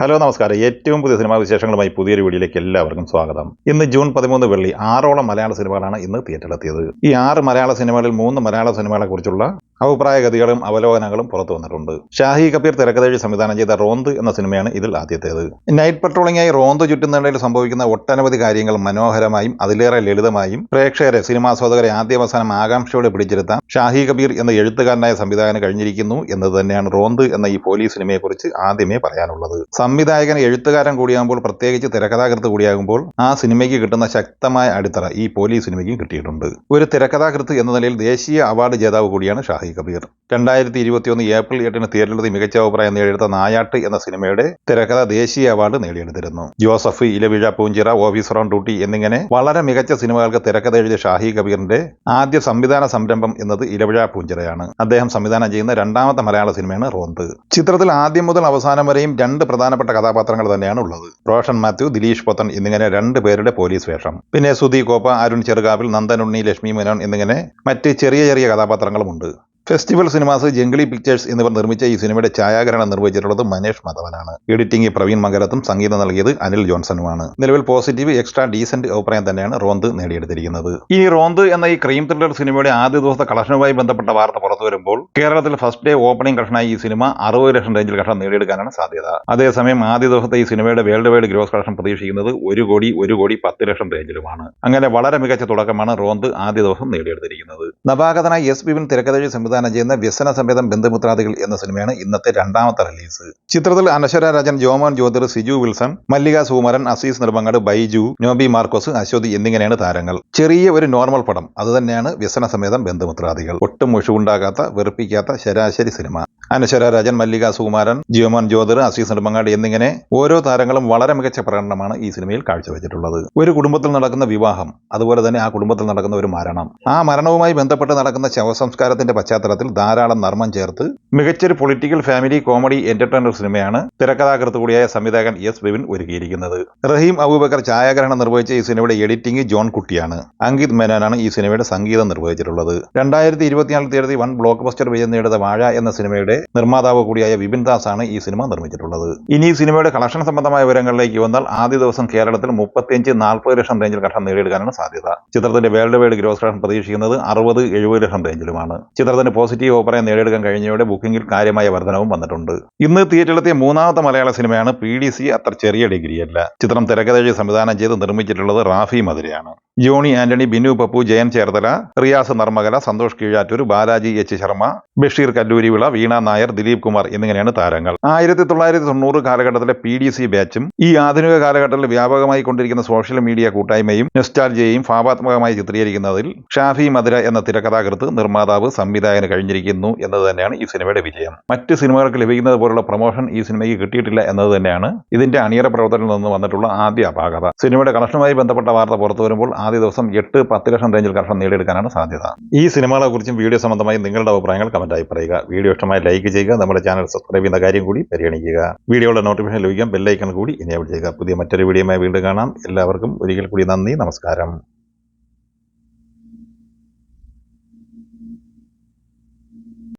Hello നമസ്കാരം. ഏറ്റവും പുതിയ സിനിമാ വിശേഷങ്ങളുമായി പുതിയൊരു വീഡിയോയിലേക്ക് എല്ലാവർക്കും സ്വാഗതം. ഇന്ന് ജൂൺ പതിമൂന്ന് വെള്ളി ആറോളം മലയാള സിനിമകളാണ് ഇന്ന് തിയേറ്ററിലെത്തിയത്. ഈ ആറ് മലയാള സിനിമകളിൽ മൂന്ന് മലയാള സിനിമകളെ കുറിച്ചുള്ള അഭിപ്രായഗതികളും അവലോകനങ്ങളും പുറത്തു വന്നിട്ടുണ്ട്. ഷാഹി കബീർ തിരക്കഥഴി സംവിധാനം ചെയ്ത റോന്ത് എന്ന സിനിമയാണ് ഇതിൽ ആദ്യത്തേത്. നൈറ്റ് പട്രോളിംഗായി റോന്ത് ചുറ്റുന്നതിനിടയിൽ സംഭവിക്കുന്ന ഒട്ടനവധി കാര്യങ്ങൾ മനോഹരമായും അതിലേറെ ലളിതമായും പ്രേക്ഷകരെ സിനിമാസ്വാദകരെ ആദ്യാവസാനം ആകാംക്ഷയോടെ പിടിച്ചിരുത്താൻ ഷാഹി കബീർ എന്ന എഴുത്തുകാരനായ സംവിധായകന് കഴിഞ്ഞിരിക്കുന്നു എന്നത് തന്നെയാണ് റോന്ത് എന്ന ഈ പോലീസ് സിനിമയെക്കുറിച്ച് ആദ്യമേ പറയാനുള്ളത്. സംവിധായകൻ എഴുത്തുകാരൻ കൂടിയാകുമ്പോൾ പ്രത്യേകിച്ച് തിരക്കഥാകൃത്ത് കൂടിയാകുമ്പോൾ ആ സിനിമയ്ക്ക് കിട്ടുന്ന ശക്തമായ അടിത്തറ ഈ പോലീസ് സിനിമയ്ക്കും കിട്ടിയിട്ടുണ്ട്. ഒരു തിരക്കഥാകൃത്ത് എന്ന നിലയിൽ ദേശീയ അവാർഡ് ജേതാവ് കൂടിയാണ് ഷാഹി കബീർ. രണ്ടായിരത്തി ഇരുപത്തിയൊന്ന് ഏപ്രിൽ എട്ടിന് തിയേറ്ററിലെത്തി മികച്ച അഭിപ്രായം നേടിയെടുത്ത നായാട്ട് എന്ന സിനിമയുടെ തിരക്കഥ ദേശീയ അവാർഡ് നേടിയെടുത്തിരുന്നു. Joseph ഇലവിഴ Poonchira officer on duty എന്നിങ്ങനെ വളരെ മികച്ച സിനിമകൾക്ക് തിരക്കഥ എഴുതിയ ഷാഹി കബീറിന്റെ ആദ്യ സംവിധാന സംരംഭം എന്നത് ഇലവിഴ പൂഞ്ചിറയാണ്. അദ്ദേഹം സംവിധാനം ചെയ്യുന്ന രണ്ടാമത്തെ മലയാള സിനിമയാണ് റോന്ത്. ചിത്രത്തിൽ ആദ്യം മുതൽ അവസാനം വരെയും രണ്ട് പ്രധാനപ്പെട്ട കഥാപാത്രങ്ങൾ തന്നെയാണ് ഉള്ളത്. റോഷൻ മാത്യു ദിലീഷ് പൊത്തൻ എന്നിങ്ങനെ രണ്ട് പേരുടെ പോലീസ് വേഷം. പിന്നെ സുധി കോപ്പ അരുൺ ചെറുകാവിൽ നന്ദനുണ്ണി ലക്ഷ്മി മേനോൻ എന്നിങ്ങനെ മറ്റ് ചെറിയ ചെറിയ കഥാപാത്രങ്ങളുമുണ്ട്. ഫെസ്റ്റിവൽ സിനിമാസ് ജംഗ്ലി പിക്ചേഴ്സ് എന്നിവർ നിർമ്മിച്ച ഈ സിനിമയുടെ ഛായാഗ്രഹണം നിർവഹിച്ചിട്ടുള്ളത് മനേഷ് മധവനാണ്. എഡിറ്റിംഗ് പ്രവീൺ മകരത്തും സംഗീതം നൽകിയത് അനിൽ ജോൺസണുമാണ്. നിലവിൽ പോസിറ്റീവ് എക്സ്ട്രാ ഡീസന്റ് അഭിപ്രായം തന്നെയാണ് റോന്ത് നേടിയെടുത്തിരിക്കുന്നത്. ഈ റോന്ത് എന്ന ഈ ക്രീം ത്രില്ലർ സിനിമയുടെ ആദ്യ ദിവസത്തെ കളക്ഷനുമായി ബന്ധപ്പെട്ട വാർത്ത പുറത്തു വരുമ്പോൾ കേരളത്തിൽ ഫസ്റ്റ് ഡേ ഓപ്പണിംഗ് കളക്ഷനായി ഈ സിനിമ അറുപത് ലക്ഷം റേഞ്ചിൽ കളക്ഷൻ നേടിയെടുക്കാനാണ് സാധ്യത. അതേസമയം ആദ്യ ദിവസത്തെ ഈ സിനിമയുടെ വേൾഡ് വൈഡ് ഗ്രോസ് കളക്ഷൻ പ്രതീക്ഷിക്കുന്നത് ഒരു കോടി ഒരു കോടി പത്ത് ലക്ഷം റേഞ്ചിലുമാണ് അങ്ങനെ വളരെ മികച്ച തുടക്കമാണ് റോന്ത് ആദ്യ ദിവസം നേടിയെടുത്തിരിക്കുന്നത്. നവാഗതനായി എസ് ബിബിൻ തിരക്കഥഴി സംവിധാനം ചെയ്യുന്ന വ്യസന സമേതം ബന്ധുമിത്രാദികൾ എന്ന സിനിമയാണ് ഇന്നത്തെ രണ്ടാമത്തെ റിലീസ്. ചിത്രത്തിൽ അനശ്വര രാജൻ ജോമോൻ ജ്യോതിർ സിജു വിൽസൺ മല്ലിക സുകുമാരൻ അസീസ് നിർമ്മങ്ങാട് ബൈജു നോബി മാർക്കോസ് അശ്വതി എന്നിങ്ങനെയാണ് താരങ്ങൾ. ചെറിയ ഒരു നോർമൽ പടം. അതുതന്നെയാണ് വ്യസന സമേതം ബന്ധുമിത്രാദികൾ. ഒട്ടും മുഷിവുണ്ടാകാത്ത വെറുപ്പിക്കാത്ത ശരാശരി സിനിമ. അനശ്വര രാജൻ മല്ലിക സുകുമാരൻ ജിയോമോൻ ജ്യോതിർ അസീസ് നിർമ്മങ്ങാട് എന്നിങ്ങനെ ഓരോ താരങ്ങളും വളരെ മികച്ച പ്രകടനമാണ് ഈ സിനിമയിൽ കാഴ്ചവെച്ചിട്ടുള്ളത്. ഒരു കുടുംബത്തിൽ നടക്കുന്ന വിവാഹം അതുപോലെ തന്നെ ആ കുടുംബത്തിൽ നടക്കുന്ന ഒരു മരണം. ആ മരണവുമായി ബന്ധപ്പെട്ട് നടക്കുന്ന ശവസംസ്കാരത്തിന്റെ പശ്ചാത്തലത്തിൽ ധാരാളം നർമ്മം ചേർത്ത് മികച്ചൊരു പൊളിറ്റിക്കൽ ഫാമിലി കോമഡി എന്റർടൈനർ സിനിമയാണ് തിരക്കഥാകൃത്ത് കൂടിയായ സംവിധായകൻ എസ് ബിബിൻ ഒരുക്കിയിരിക്കുന്നത്. റഹീം അബൂബക്കർ ഛായാഗ്രഹണം നിർവഹിച്ച ഈ സിനിമയുടെ എഡിറ്റിംഗ് ജോൺ കുട്ടിയാണ്. അങ്കിത് മേനോനാണ് ഈ സിനിമയുടെ സംഗീതം നിർവഹിച്ചിട്ടുള്ളത്. രണ്ടായിരത്തി ഇരുപത്തിനാലിൽ തീയതി വൺ ബ്ലോക്ക് ബസ്റ്റർ വിജയം നേടിയ വാഴ എന്ന സിനിമയുടെ നിർമ്മാതാവ് കൂടിയായ വിപിൻ ദാസ് ആണ് ഈ സിനിമ നിർമ്മിച്ചിട്ടുള്ളത്. ഇനി ഈ സിനിമയുടെ കളക്ഷൻ സംബന്ധമായ വിവരങ്ങളിലേക്ക് വന്നാൽ ആദ്യ ദിവസം കേരളത്തിൽ മുപ്പത്തിയഞ്ച് നാൽപ്പത് ലക്ഷം റേഞ്ചിൽ കളക്ഷൻ നേടിയെടുക്കാനാണ് സാധ്യത. ചിത്രത്തിന്റെ വേൾഡ് വൈഡ് ഗ്രോസ് കളക്ഷൻ പ്രതീക്ഷിക്കുന്നത് അറുപത് എഴുപത് ലക്ഷം റേഞ്ചിലുമാണ് ചിത്രത്തിന് പോസിറ്റീവ് അഭിപ്രായം നേടിയെടുക്കാൻ കഴിഞ്ഞതോടെ ബുക്കിംഗിൽ കാര്യമായ വർധനവും വന്നിട്ടുണ്ട്. ഇന്ന് തിയേറ്ററിലെത്തിയ മൂന്നാമത്തെ മലയാള സിനിമയാണ് പി ഡി സി അത്ര ചെറിയ ഡിഗ്രിയല്ല. ചിത്രം തിരക്കഥഴി സംവിധാനം ചെയ്ത് നിർമ്മിച്ചിട്ടുള്ളത് റാഫി മധുരയാണ്. ജോണി ആന്റണി ബിനു പപ്പു ജയൻ ചേർത്തല റിയാസ് നർമ്മകല സന്തോഷ് കീഴാറ്റൂർ ബാലാജി എച്ച് ശർമ്മ ബഷീർ കല്ലൂരിവിള വീണ നായർ ദിലീപ് കുമാർ എന്നിങ്ങനെയാണ് താരങ്ങൾ. ആയിരത്തി തൊള്ളായിരത്തി തൊണ്ണൂറ് കാലഘട്ടത്തിലെ പി ഡി സി ബാച്ചും ഈ ആധുനിക കാലഘട്ടത്തിൽ വ്യാപകമായി കൊണ്ടിരിക്കുന്ന സോഷ്യൽ മീഡിയ കൂട്ടായ്മയും നെസ്റ്റാൾജിയയും ഭാവാത്മകമായി ചിത്രീകരിക്കുന്നതിൽ ഷാഫി മധുര എന്ന തിരക്കഥാകൃത്ത് നിർമ്മാതാവ് സംവിധായകന് കഴിഞ്ഞിരിക്കുന്നു എന്നത് തന്നെയാണ് ഈ സിനിമയുടെ വിജയം. മറ്റ് സിനിമകൾക്ക് ലഭിക്കുന്നത് പോലുള്ള പ്രൊമോഷൻ ഈ സിനിമയ്ക്ക് കിട്ടിയിട്ടില്ല എന്നത് തന്നെയാണ് ഇതിന്റെ അണിയറ പ്രവർത്തനത്തിൽ നിന്ന് വന്നിട്ടുള്ള ആദ്യ അപാകത. സിനിമയുടെ കളക്ഷനുമായി ബന്ധപ്പെട്ട വാർത്ത പുറത്തു വരുമ്പോൾ ആദ്യ ദിവസം എട്ട് പത്ത് ലക്ഷം റേഞ്ചിൽ കളക്ഷൻ നേടിയെടുക്കാനാണ് സാധ്യത. ഈ സിനിമകളെ കുറിച്ചും വീഡിയോ സംബന്ധമായി നിങ്ങളുടെ അഭിപ്രായങ്ങൾ കമന്റായി പറയുക. വീഡിയോ ഇഷ്ടമായി ലൈക്ക് ചെയ്യുക. നമ്മുടെ ചാനൽ സബ്സ്ക്രൈബ് ചെയ്യുന്ന കാര്യം കൂടി പരിഗണിക്കുക. വീഡിയോയുടെ നോട്ടിഫിക്കേഷൻ ലഭിക്കാൻ ബെല്ലൈക്കൺ കൂടി എനേബിൾ ചെയ്യുക. പുതിയ മറ്റൊരു വീഡിയോയുമായി വീണ്ടും കാണാം. എല്ലാവർക്കും ഒരിക്കൽ കൂടി നന്ദി നമസ്കാരം.